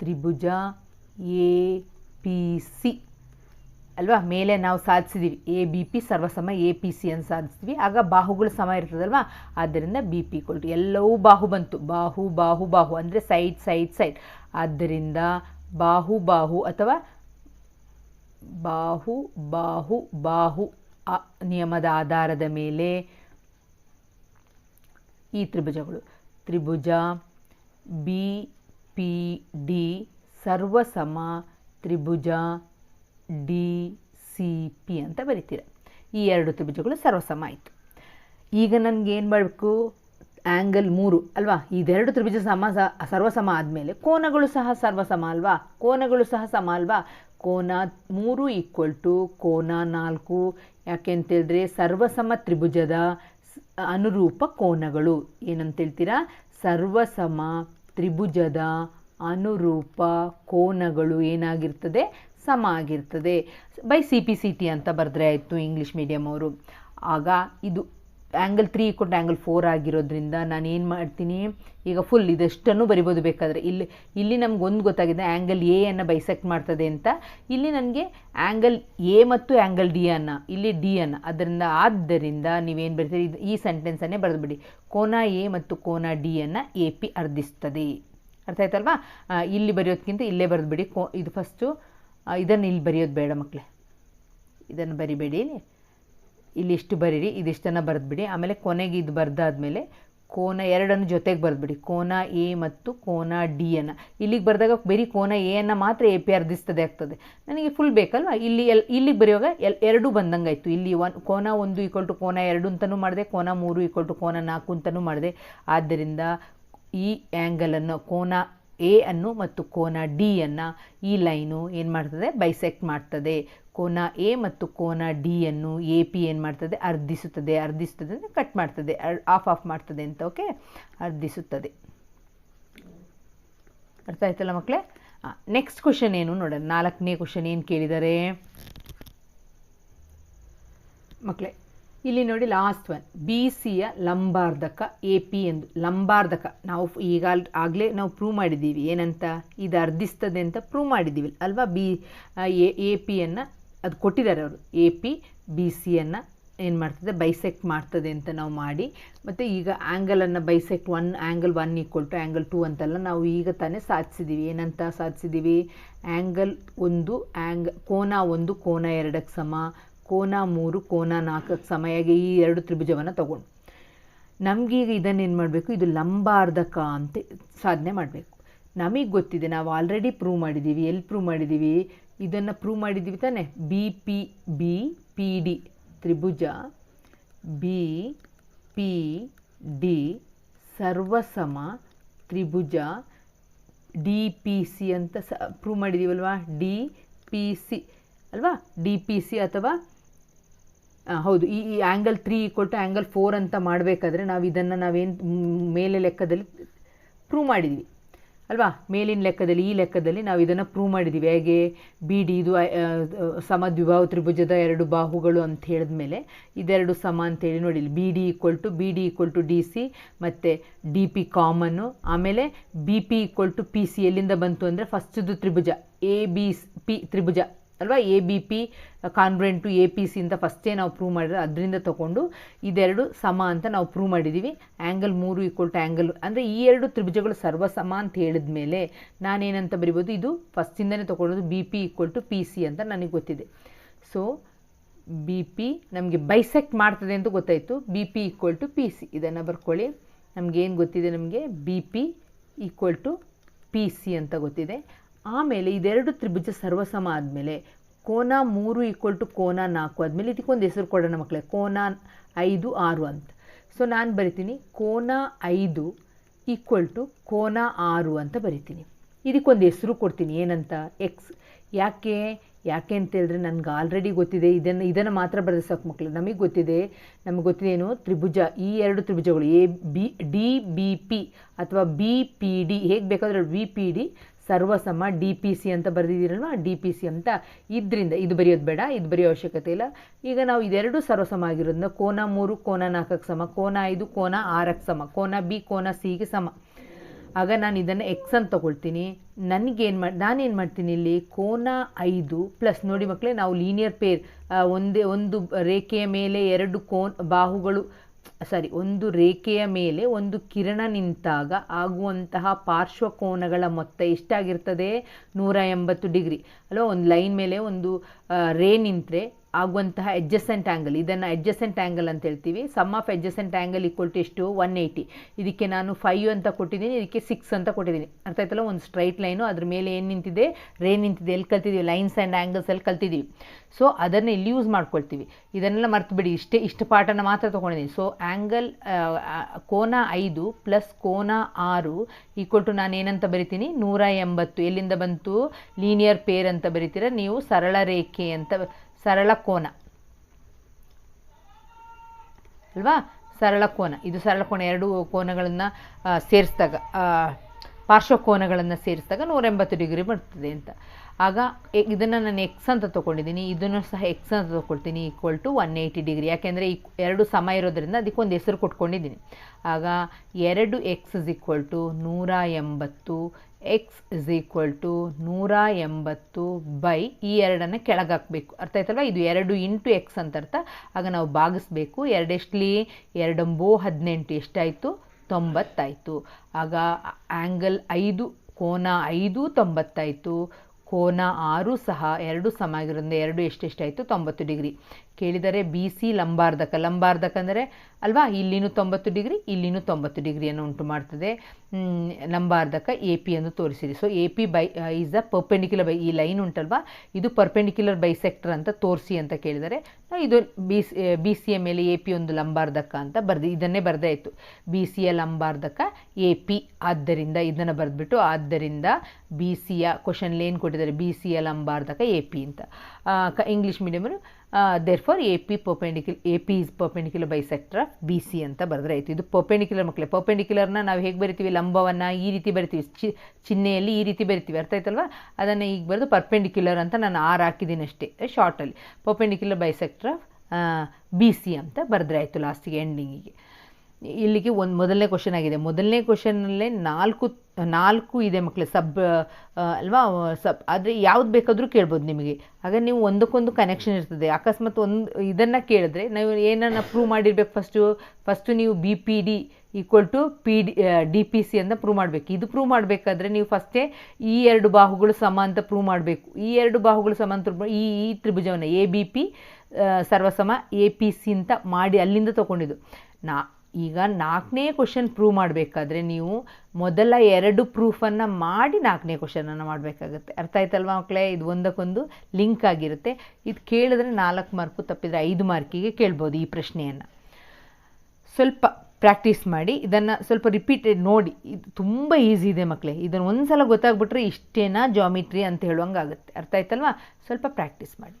[SPEAKER 1] ತ್ರಿಭುಜ ಎ, ಪಿ, ಸಿ. ಅಲ್ವಾ? ಮೇಲೆ ನಾವು ಸಾಧಿಸಿದ್ದೀವಿ ಎ ಬಿ ಪಿ ಸರ್ವಸಮ ಎ ಪಿ ಸಿ ಅಂತ ಸಾಧಿಸ್ತೀವಿ ಆಗ ಬಾಹುಗಳು ಸಮ ಇರ್ತದಲ್ವಾ? ಆದ್ದರಿಂದ ಬಿ ಪಿ ಕೊಲ್ಟು ಎಲ್ಲವೂ ಬಾಹು ಬಂತು. ಬಾಹು ಬಾಹು ಬಾಹು ಅಂದರೆ ಸೈಡ್ ಸೈಡ್ ಸೈಡ್ ಆದ್ದರಿಂದ ಬಾಹು ಬಾಹು ಅಥವಾ ಬಾಹು ಬಾಹು ಬಾಹು ನಿಯಮದ ಆಧಾರದ ಮೇಲೆ ಈ ತ್ರಿಭುಜಗಳು. ತ್ರಿಭುಜ ಬಿ ಪಿ ಡಿ ಸರ್ವಸಮ, ತ್ರಿಭುಜ ಡಿ ಸಿ ಪಿ ಅಂತ ಬರಿತೀರ. ಈ ಎರಡು ತ್ರಿಭುಜಗಳು ಸರ್ವಸಮ ಆಯಿತು. ಈಗ ನನಗೆ ಏನು ಮಾಡಬೇಕು? ಆ್ಯಂಗಲ್ ಮೂರು ಅಲ್ವಾ? ಇದೆರಡು ತ್ರಿಭುಜ ಸಮ ಸರ್ವಸಮ ಆದಮೇಲೆ ಕೋನಗಳು ಸಹ ಸರ್ವಸಮ ಅಲ್ವಾ? ಕೋನಗಳು ಸಹ ಸಮ ಅಲ್ವಾ? ಕೋನ ಮೂರು ಈಕ್ವಲ್ ಟು ಕೋನ ನಾಲ್ಕು. ಯಾಕೆ ಅಂತೇಳಿದ್ರೆ ಸರ್ವಸಮ ತ್ರಿಭುಜದ ಅನುರೂಪ ಕೋನಗಳು. ಏನಂತ ಹೇಳ್ತೀರಾ? ಸರ್ವಸಮ ತ್ರಿಭುಜದ ಅನುರೂಪ ಕೋನಗಳು ಏನಾಗಿರ್ತದೆ? ಸಮ ಆಗಿರ್ತದೆ by C P C T ಅಂತ ಬರೆದ್ರೆ ಆಯಿತು ಇಂಗ್ಲೀಷ್ ಮೀಡಿಯಮ್ ಅವರು. ಆಗ ಇದು ಆ್ಯಂಗಲ್ ತ್ರೀ ಕೊಟ್ಟು ಆ್ಯಂಗಲ್ ಫೋರ್ ಆಗಿರೋದ್ರಿಂದ ನಾನು ಏನು ಮಾಡ್ತೀನಿ? ಈಗ ಫುಲ್ ಇದೆಷ್ಟನ್ನು ಬರಿಬೋದು ಬೇಕಾದರೆ? ಇಲ್ಲಿ ಇಲ್ಲಿ ನಮ್ಗೆ ಒಂದು ಗೊತ್ತಾಗಿದೆ ಆ್ಯಂಗಲ್ ಎ ಅನ್ನು ಬೈಸೆಕ್ಟ್ ಮಾಡ್ತದೆ ಅಂತ. ಇಲ್ಲಿ ನನಗೆ ಆ್ಯಂಗಲ್ ಎ ಮತ್ತು ಆ್ಯಂಗಲ್ ಡಿ ಅನ್ನು, ಇಲ್ಲಿ ಡಿ ಅನ್ನು. ಅದರಿಂದ, ಆದ್ದರಿಂದ ನೀವೇನು ಬರ್ತೀರಿ? ಇದು ಈ ಸೆಂಟೆನ್ಸನ್ನೇ ಬರೆದುಬಿಡಿ. ಕೋನ ಎ ಮತ್ತು ಕೋನ ಡಿ ಅನ್ನು ಎ ಪಿ ಅರ್ಧಿಸ್ತದೆ. ಅರ್ಥ ಆಯ್ತಲ್ವಾ? ಇಲ್ಲಿ ಬರೆಯೋದಕ್ಕಿಂತ ಇಲ್ಲೇ ಬರೆದುಬಿಡಿ. ಕೋ, ಇದು ಫಸ್ಟು ಇದನ್ನು ಇಲ್ಲಿ ಬರೆಯೋದು ಬೇಡ ಮಕ್ಕಳೇ ಇದನ್ನು ಬರಿಬೇಡಿ ಇಲ್ಲಿ ಇಷ್ಟು ಬರೀರಿ, ಇದಿಷ್ಟನ್ನು ಬರೆದ್ಬಿಡಿ. ಆಮೇಲೆ ಕೊನೆಗೆ ಇದು ಬರೆದಾದ್ಮೇಲೆ ಕೋನ ಎರಡನ್ನು ಜೊತೆಗೆ ಬರೆದ್ಬಿಡಿ. ಕೋನ ಎ ಮತ್ತು ಕೋನ ಡಿ ಅನ್ನು. ಇಲ್ಲಿಗೆ ಬರೆದಾಗ ಬರೀ ಕೋನ ಎ ಅನ್ನು ಮಾತ್ರ ಎ ಪಿ ಅರ್ಧಿಸ್ತದೆ ಆಗ್ತದೆ. ನನಗೆ ಫುಲ್ ಬೇಕಲ್ವಾ? ಇಲ್ಲಿ ಎಲ್, ಇಲ್ಲಿಗೆ ಬರೆಯುವಾಗ ಎಲ್, ಎರಡೂ ಬಂದಂಗಾಯಿತು. ಇಲ್ಲಿ ಒನ್, ಕೋನ ಒಂದು ಈಕ್ವಲ್ ಟು ಕೋನ ಎರಡು ಅಂತಲೂ ಮಾಡಿದೆ, ಕೋನ ಮೂರು ಈಕ್ವಲ್ ಟು ಕೋನ ನಾಲ್ಕು ಅಂತಲೂ ಮಾಡಿದೆ. ಆದ್ದರಿಂದ ಈ ಆ್ಯಂಗಲನ್ನು ಕೋನ ಎ ಅನ್ನು ಮತ್ತು ಕೋನ ಡಿ ಅನ್ನು ಈ ಲೈನು ಏನು ಮಾಡ್ತದೆ? ಬೈಸೆಕ್ಟ್ ಮಾಡ್ತದೆ. ಕೋನ ಎ ಮತ್ತು ಕೋನ ಡಿ ಅನ್ನು ಎ ಪಿ ಏನು ಮಾಡ್ತದೆ? ಅರ್ಧಿಸುತ್ತದೆ. ಅರ್ಧಿಸುತ್ತದೆ ಅಂದರೆ ಕಟ್ ಮಾಡ್ತದೆ. ಆಫ್ ಆಫ್ ಮಾಡ್ತದೆ ಅಂತ ಓಕೆ ಅರ್ಧಿಸುತ್ತದೆ. ಅರ್ಥ ಆಯ್ತಲ್ಲ ಮಕ್ಕಳೇ ನೆಕ್ಸ್ಟ್ ಕ್ವಶನ್ ಏನು ನೋಡೋಣ. ನಾಲ್ಕನೇ ಕ್ವಶನ್ ಏನು ಕೇಳಿದ್ದಾರೆ ಮಕ್ಕಳೇ ಇಲ್ಲಿ ನೋಡಿ ಲಾಸ್ಟ್ ಒನ್ ಬಿ ಸಿಯ ಲಂಬಾರ್ಧಕ ಎ ಪಿ ಎಂದು. ಲಂಬಾರ್ಧಕ, ನಾವು ಈಗ ಆಗಲೇ ನಾವು ಪ್ರೂವ್ ಮಾಡಿದ್ದೀವಿ. ಏನಂತ? ಇದು ಅರ್ಧಿಸ್ತದೆ ಅಂತ ಪ್ರೂವ್ ಮಾಡಿದ್ದೀವಿ. ಅಲ್ವಾ? ಬಿ ಎ ಪಿಯನ್ನು ಅದು ಕೊಟ್ಟಿದ್ದಾರೆ ಅವರು. ಎ ಪಿ ಬಿ ಸಿಯನ್ನು ಏನು ಮಾಡ್ತದೆ? ಬೈಸೆಕ್ಟ್ ಮಾಡ್ತದೆ ಅಂತ ನಾವು ಮಾಡಿ. ಮತ್ತು ಈಗ ಆ್ಯಂಗಲನ್ನು bisect one angle one equal to angle two ಅಂತೆಲ್ಲ ನಾವು ಈಗ ತಾನೇ ಸಾಧಿಸಿದ್ದೀವಿ. ಏನಂತ ಸಾಧಿಸಿದ್ದೀವಿ? ಆ್ಯಂಗಲ್ ಒಂದು ಆ್ಯಂಗ್ ಕೋನ ಒಂದು, ಕೋನ ಎರಡಕ್ಕೆ ಸಮ. ಕೋನ ಮೂರು, ಕೋನ ನಾಲ್ಕಕ್ಕೆ ಸಮಯಾಗಿ ಈ ಎರಡು ತ್ರಿಭುಜವನ್ನು ತಗೊಂಡು. ನಮಗೀಗ ಇದನ್ನೇನು ಮಾಡಬೇಕು? ಇದು ಲಂಬಾರ್ಧಕ ಅಂತ ಸಾಧನೆ ಮಾಡಬೇಕು. ನಮಗೆ ಗೊತ್ತಿದೆ, ನಾವು ಆಲ್ರೆಡಿ ಪ್ರೂವ್ ಮಾಡಿದ್ದೀವಿ ಎಲ್ಲಿ ಪ್ರೂವ್ ಮಾಡಿದ್ದೀವಿ ಇದನ್ನು ಪ್ರೂವ್ ಮಾಡಿದ್ದೀವಿ ತಾನೆ? B P B P D ತ್ರಿಭುಜ ಬಿ ಪಿ ಡಿ ಸರ್ವಸಮ ತ್ರಿಭುಜ ಡಿ ಪಿ ಸಿ ಅಂತ ಸ ಪ್ರೂವ್ ಮಾಡಿದ್ದೀವಲ್ವಾ ಡಿ ಪಿ ಸಿ ಅಲ್ವಾ? ಡಿ ಪಿ ಸಿ ಅಥವಾ ಹೌದು. ಈ ಈ angle three equal to angle four ಅಂತ ಮಾಡಬೇಕಾದ್ರೆ ನಾವು ಇದನ್ನು ನಾವೇನು ಮೇಲೆ ಲೆಕ್ಕದಲ್ಲಿ ಪ್ರೂವ್ ಮಾಡಿದ್ವಿ. ಅಲ್ವಾ? ಮೇಲಿನ ಲೆಕ್ಕದಲ್ಲಿ, ಈ ಲೆಕ್ಕದಲ್ಲಿ ನಾವು ಇದನ್ನು ಪ್ರೂವ್ ಮಾಡಿದ್ದೀವಿ ಹೇಗೆ? ಬಿ ಡಿ ಇದು ಸಮ ದ್ವಿಭಾವ ತ್ರಿಭುಜದ ಎರಡು ಬಾಹುಗಳು ಅಂತ ಹೇಳಿದ ಮೇಲೆ ಇದೆರಡು ಸಮ ಅಂತೇಳಿ ನೋಡಿ. B D equal to B D equal to D C ಮತ್ತು ಡಿ ಪಿ ಕಾಮನ್ನು ಆಮೇಲೆ B P equal to P C ಎಲ್ಲಿಂದ ಬಂತು ಅಂದರೆ ಫಸ್ಟ್ದು ತ್ರಿಭುಜ ಎ ಬಿ ಪಿ ತ್ರಿಭುಜ. ಅಲ್ವಾ? A B P congruent to A P C ಅಂತ ಫಸ್ಟೇ ನಾವು ಪ್ರೂವ್ ಮಾಡಿದ್ರೆ ಅದರಿಂದ ತೊಗೊಂಡು ಇದೆರಡು ಸಮ ಅಂತ ನಾವು ಪ್ರೂವ್ ಮಾಡಿದ್ದೀವಿ ಆ್ಯಂಗಲ್ ಮೂರು ಈಕ್ವಲ್ ಟು ಆ್ಯಂಗಲ್ ಅಂದರೆ ಈ ಎರಡು ತ್ರಿಭುಜಗಳು ಸರ್ವಸಮ ಅಂತ ಹೇಳಿದ ಮೇಲೆ ನಾನೇನಂತ ಬರಿಬೋದು? ಇದು ಫಸ್ಟಿಂದನೇ ತೊಗೊಳೋದು B P equal to P C ಅಂತ ನನಗೆ ಗೊತ್ತಿದೆ. ಸೊ ಬಿ ಪಿ ನಮಗೆ ಬೈಸೆಕ್ಟ್ ಮಾಡ್ತದೆ ಅಂತ ಗೊತ್ತಾಯಿತು. B P equal to P C ಇದನ್ನು ಬರ್ಕೊಳ್ಳಿ. ನಮಗೇನು ಗೊತ್ತಿದೆ ನಮಗೆ? B P equal to P C ಅಂತ ಗೊತ್ತಿದೆ. ಆಮೇಲೆ ಇದೆರಡು ತ್ರಿಭುಜ ಸರ್ವಸಮ ಆದಮೇಲೆ ಕೋನ ಮೂರು ಈಕ್ವಲ್ ಟು ಕೋನ ನಾಲ್ಕು ಆದಮೇಲೆ ಇದಕ್ಕೊಂದು ಹೆಸರು ಕೊಡೋಣ ಮಕ್ಕಳೇ, ಕೋನ ಐದು ಆರು ಅಂತ. ಸೊ ನಾನು ಬರಿತೀನಿ, ಕೋನ ಐದು ಈಕ್ವಲ್ ಟು ಕೋನ ಆರು ಅಂತ ಬರಿತೀನಿ. ಇದಕ್ಕೊಂದು ಹೆಸರು ಕೊಡ್ತೀನಿ, ಏನಂತ? ಎಕ್ಸ್ ಯಾಕೆ? ಯಾಕೆ ಅಂತ ಹೇಳಿದ್ರೆ ನನಗೆ ಆಲ್ರೆಡಿ ಗೊತ್ತಿದೆ, ಇದನ್ನು ಇದನ್ನು ಮಾತ್ರ ಬರೆದ ಸಾಕು ಮಕ್ಕಳು. ನಮಗೆ ಗೊತ್ತಿದೆ ನಮಗೆ ಗೊತ್ತಿದೆ ಏನು? ತ್ರಿಭುಜ, ಈ ಎರಡು ತ್ರಿಭುಜಗಳು A B D B P ಅಥವಾ ಬಿ ಪಿ ಡಿ ಹೇಗೆ ಬೇಕಾದರೆ ಬಿ ಪಿ ಡಿ ಸರ್ವಸಮ ಡಿ ಪಿ ಸಿ ಅಂತ ಬರೆದಿದ್ದೀರಲ್ವ? ಡಿ ಪಿ ಸಿ ಅಂತ ಇದರಿಂದ, ಇದು ಬರೆಯೋದು ಬೇಡ, ಇದು ಬರೆಯೋ ಅವಶ್ಯಕತೆ ಇಲ್ಲ. ಈಗ ನಾವು ಇದೆರಡು ಸರ್ವಸಮ ಆಗಿರೋದ್ರಿಂದ ಕೋನ ಮೂರು, ಕೋನ ನಾಲ್ಕಕ್ಕೆ ಸಮ, ಕೋನ ಐದು, ಕೋನ ಆರಕ್ಕೆ ಸಮ, ಕೋನ ಬಿ, ಕೋನ ಸಿಗೆ ಸಮ. ಆಗ ನಾನು ಇದನ್ನು ಎಕ್ಸ್ ಅಂತ ತಗೊಳ್ತೀನಿ. ನನಗೇನು ಮಾಡಿ ನಾನೇನು ಮಾಡ್ತೀನಿ ಇಲ್ಲಿ? ಕೋನ ಐದು ಪ್ಲಸ್ ನೋಡಿ ಮಕ್ಕಳೇ ನಾವು ಲೀನಿಯರ್ ಪೇರ್ ಒಂದೇ, ಒಂದು ರೇಖೆಯ ಮೇಲೆ ಎರಡು ಕೋನ್, ಬಾಹುಗಳು ಸಾರಿ, ಒಂದು ರೇಖೆಯ ಮೇಲೆ ಒಂದು ಕಿರಣ ನಿಂತಾಗ ಆಗುವಂತಹ ಪಾರ್ಶ್ವಕೋನಗಳ ಮೊತ್ತ ಎಷ್ಟಾಗಿರ್ತದೆ? ನೂರ ಎಂಬತ್ತು ಡಿಗ್ರಿ. ಅಲ್ವಾ ಒಂದು ಲೈನ್ ಮೇಲೆ ಒಂದು ರೇ ನಿಂತರೆ ಆಗುವಂತಹ ಅಡ್ಜಸೆಂಟ್ ಆ್ಯಂಗಲ್ ಇದನ್ನು ಅಡ್ಜಸೆಂಟ್ ಆ್ಯಂಗಲ್ ಅಂತ ಹೇಳ್ತೀವಿ. Sum of adjacent angle equal to ಎಷ್ಟು? ಒನ್ ಏಯ್ಟಿ ಇದಕ್ಕೆ ನಾನು ಫೈವ್ ಅಂತ ಕೊಟ್ಟಿದ್ದೀನಿ, ಇದಕ್ಕೆ ಸಿಕ್ಸ್ ಅಂತ ಕೊಟ್ಟಿದ್ದೀನಿ. ಅರ್ಥ ಆಯ್ತಲ್ಲ? ಒಂದು ಸ್ಟ್ರೈಟ್ ಲೈನು ಅದ್ರ ಮೇಲೆ ಏನು ನಿಂತಿದೆ? ರೇ ನಿಂತಿದೆ. ಎಲ್ಲಿ ಕಲ್ತಿದ್ದೀವಿ ಲೈನ್ಸ್ ಆ್ಯಂಡ್ ಆ್ಯಂಗಲ್ಸ್ ಎಲ್ಲಿ ಕಲ್ತಿದ್ದೀವಿ ಸೊ ಅದನ್ನು ಇಲ್ಲಿ ಯೂಸ್ ಮಾಡ್ಕೊಳ್ತೀವಿ. ಇದನ್ನೆಲ್ಲ ಮರ್ತು ಬಿಡಿ ಇಷ್ಟೇ, ಇಷ್ಟು ಪಾಠನ ಮಾತ್ರ ತೊಗೊಂಡಿದ್ದೀನಿ. ಸೊ ಆ್ಯಂಗಲ್ ಕೋನ ಐದು ಪ್ಲಸ್ ಕೋನ ಆರು ಈಕ್ವಲ್ ಟು ನಾನು ಏನಂತ ಬರಿತೀನಿ? ನೂರ ಎಂಬತ್ತು. ಎಲ್ಲಿಂದ ಬಂತು? ಲೀನಿಯರ್ ಪೇರ್ ಅಂತ ಬರಿತೀರ? ನೀವು ಸರಳ ರೇಖೆ ಅಂತ, ಸರಳ ಕೋನ. ಅಲ್ವಾ? ಸರಳ ಕೋನ. ಇದು ಸರಳ ಕೋನ. ಎರಡು ಕೋನಗಳನ್ನು ಸೇರಿಸಿದಾಗ ಪಾರ್ಶ್ವಕೋನಗಳನ್ನು ಸೇರಿಸಿದಾಗ ನೂರ ಎಂಬತ್ತು ಡಿಗ್ರಿ ಬರ್ತದೆ ಅಂತ. ಆಗ ಇದನ್ನು ನಾನು ಎಕ್ಸ್ ಅಂತ ತೊಗೊಂಡಿದ್ದೀನಿ. ಇದನ್ನು ಸಹ ಎಕ್ಸ್ ಅಂತ ತೊಗೊಳ್ತೀನಿ equal to one eighty degree ಯಾಕೆಂದರೆ ಈ ಎರಡು ಸಮ ಇರೋದ್ರಿಂದ ಅದಕ್ಕೊಂದು ಹೆಸರು ಕೊಟ್ಕೊಂಡಿದ್ದೀನಿ. ಆಗ ಎರಡು ಎಕ್ಸ್ ಇಸ್ ಈಕ್ವಲ್ ಟು ನೂರ ಎಂಬತ್ತು ಎಕ್ಸ್ ಇಸ್ ಈಕ್ವಲ್ ಟು ನೂರ ಎಂಬತ್ತು ಬೈ ಈ ಎರಡನ್ನು ಕೆಳಗೆ ಹಾಕಬೇಕು ಅರ್ಥ ಆಯ್ತಲ್ವ? ಇದು ಎರಡು ಇಂಟು ಎಕ್ಸ್ ಅಂತ ಅರ್ಥ. ಆಗ ನಾವು ಭಾಗಿಸ್ಬೇಕು. ಎರಡೆಷ್ಟಲಿ ಎರಡಂಬೋ ಹದಿನೆಂಟು. ಎಷ್ಟಾಯಿತು? ತೊಂಬತ್ತಾಯಿತು. ಆಗ ಆ್ಯಂಗಲ್ ಐದು, ಕೋನ ಐದು ತೊಂಬತ್ತಾಯಿತು. ಕೋನ ಆರು ಸಹ ಎರಡು ಸಮ ಆಗಿರೋದ್ರಿಂದ ಎರಡು ಎಷ್ಟೆಷ್ಟಾಯಿತು ತೊಂಬತ್ತು ಡಿಗ್ರಿ. ಕೇಳಿದರೆ ಬಿ ಸಿ ಲಂಬಾರ್ಧಕ. ಲಂಬಾರ್ಧಕ ಅಂದರೆ ಅಲ್ವಾ? ಇಲ್ಲಿನೂ ತೊಂಬತ್ತು ಡಿಗ್ರಿ, ಇಲ್ಲಿನೂ ತೊಂಬತ್ತು ಡಿಗ್ರಿಯನ್ನು ಉಂಟು ಮಾಡ್ತದೆ. ಲಂಬಾರ್ಧಕ ಎ ಪಿ ಎಂದು ತೋರಿಸಿರಿ so A P by is a perpendicular by ಈ ಲೈನ್ ಉಂಟಲ್ವಾ? ಇದು ಪರ್ಪೆಂಡಿಕ್ಯುಲರ್ ಬೈಸೆಕ್ಟರ್ ಅಂತ ತೋರಿಸಿ ಅಂತ ಕೇಳಿದರೆ ಇದು ಬಿ ಸಿ ಬಿ ಸಿಯ ಮೇಲೆ ಎ ಪಿ ಒಂದು ಲಂಬಾರ್ಧಕ ಅಂತ ಬರ್ದು, ಇದನ್ನೇ ಬರ್ದಾಯಿತು ಬಿ ಸಿಯ ಲಂಬಾರ್ಧಕ ಎ ಪಿ ಆದ್ದರಿಂದ ಇದನ್ನು ಬರೆದ್ಬಿಟ್ಟು ಆದ್ದರಿಂದ ಬಿ ಸಿಯ ಕ್ವಶನ್ ಏನು ಕೊಟ್ಟಿದ್ದಾರೆ. ಬಿ ಸಿಯ ಲಂಬಾರ್ಧಕ ಎ ಪಿ ಅಂತ. English ಮೀಡಿಯಮರು A P perpendicular A P is perpendicular bisector B C ಅಂತ ಬರೆದ್ರೆ ಆಯಿತು. ಇದು ಪರ್ಪೆಂಡಿಕ್ಯುಲರ್ ಮಕ್ಕಳೇ ಪರ್ಪೆಂಡಿಕ್ಯುಲರ್ನ ನಾವು ಹೇಗೆ ಬರಿತೀವಿ? ಲಂಬವನ್ನು ಈ ರೀತಿ ಬರಿತೀವಿ. ಚಿ, ಚಿಹ್ನೆಯಲ್ಲಿ ಈ ರೀತಿ ಬರಿತೀವಿ. ಅರ್ಥ ಆಯ್ತಲ್ವಾ? ಅದನ್ನು ಈಗ ಬರೆದು ಪರ್ಪೆಂಡಿಕ್ಯುಲರ್ ಅಂತ ನಾನು ಆರ್ ಹಾಕಿದ್ದೀನಿ ಅಷ್ಟೇ ಶಾರ್ಟಲ್ಲಿ ಪರ್ಪೆಂಡಿಕ್ಯುಲರ್ ಬೈಸೆಕ್ಟರ್ ಬಿ ಸಿ ಅಂತ ಬರೆದ್ರೆ ಆಯಿತು ಲಾಸ್ಟಿಗೆ ಎಂಡಿಂಗಿಗೆ ಇಲ್ಲಿಗೆ ಒಂದು ಮೊದಲನೇ ಕ್ವಶನ್ ಆಗಿದೆ. ಮೊದಲನೇ ಕ್ವಶನ್ನಲ್ಲೇ ನಾಲ್ಕು ನಾಲ್ಕು ಇದೆ ಮಕ್ಕಳು ಸಬ್ ಅಲ್ವಾ, ಸಬ್, ಆದರೆ ಯಾವ್ದು ಬೇಕಾದರೂ ಕೇಳ್ಬೋದು ನಿಮಗೆ. ಆಗ ನೀವು ಒಂದಕ್ಕೊಂದು ಕನೆಕ್ಷನ್ ಇರ್ತದೆ. ಅಕಸ್ಮಾತ್ ಒಂದು ಇದನ್ನು ಕೇಳಿದ್ರೆ ನಾವು ಏನನ್ನು ಪ್ರೂವ್ ಮಾಡಿರ್ಬೇಕು ಫಸ್ಟು ಫಸ್ಟು ನೀವು B P D equal to P D D P C ಅಂತ ಪ್ರೂವ್ ಮಾಡಬೇಕು. ಇದು ಪ್ರೂವ್ ಮಾಡಬೇಕಾದ್ರೆ ನೀವು ಫಸ್ಟೇ ಈ ಎರಡು ಬಾಹುಗಳು ಸಮ ಅಂತ ಪ್ರೂವ್ ಮಾಡಬೇಕು. ಈ ಎರಡು ಬಾಹುಗಳು ಸಮ ಅಂತ ಈ ಈ ತ್ರಿಭುಜವನ್ನು ಎ ಬಿ ಪಿ ಸರ್ವಸಮ ಎ ಪಿ ಸಿ ಅಂತ ಮಾಡಿ ಅಲ್ಲಿಂದ ತೊಗೊಂಡಿದ್ದು. ನಾ ಈಗ ನಾಲ್ಕನೇ ಕ್ವಶನ್ ಪ್ರೂವ್ ಮಾಡಬೇಕಾದ್ರೆ ನೀವು ಮೊದಲ ಎರಡು ಪ್ರೂಫನ್ನು ಮಾಡಿ ನಾಲ್ಕನೇ ಕ್ವಶನನ್ನು ಮಾಡಬೇಕಾಗುತ್ತೆ. ಅರ್ಥ ಆಯ್ತಲ್ವಾ ಮಕ್ಕಳೇ? ಇದು ಒಂದಕ್ಕೊಂದು ಲಿಂಕ್ ಆಗಿರುತ್ತೆ. ಇದು ಕೇಳಿದ್ರೆ ನಾಲ್ಕು ಮಾರ್ಕು ತಪ್ಪಿದರೆ ಐದು ಮಾರ್ಕಿಗೆ ಕೇಳ್ಬೋದು ಈ ಪ್ರಶ್ನೆಯನ್ನು. ಸ್ವಲ್ಪ ಪ್ರಾಕ್ಟೀಸ್ ಮಾಡಿ, ಇದನ್ನು ಸ್ವಲ್ಪ ರಿಪೀಟೆಡ್ ನೋಡಿ. ಇದು ತುಂಬ ಈಸಿ ಇದೆ ಮಕ್ಕಳೇ. ಇದನ್ನು ಒಂದು ಸಲ ಗೊತ್ತಾಗ್ಬಿಟ್ರೆ ಇಷ್ಟೇನಾ ಜಾಮಿಟ್ರಿ ಅಂತ ಹೇಳುವಂಗೆ ಆಗುತ್ತೆ ಅರ್ಥ ಆಯ್ತಲ್ವಾ? ಸ್ವಲ್ಪ ಪ್ರಾಕ್ಟೀಸ್ ಮಾಡಿ.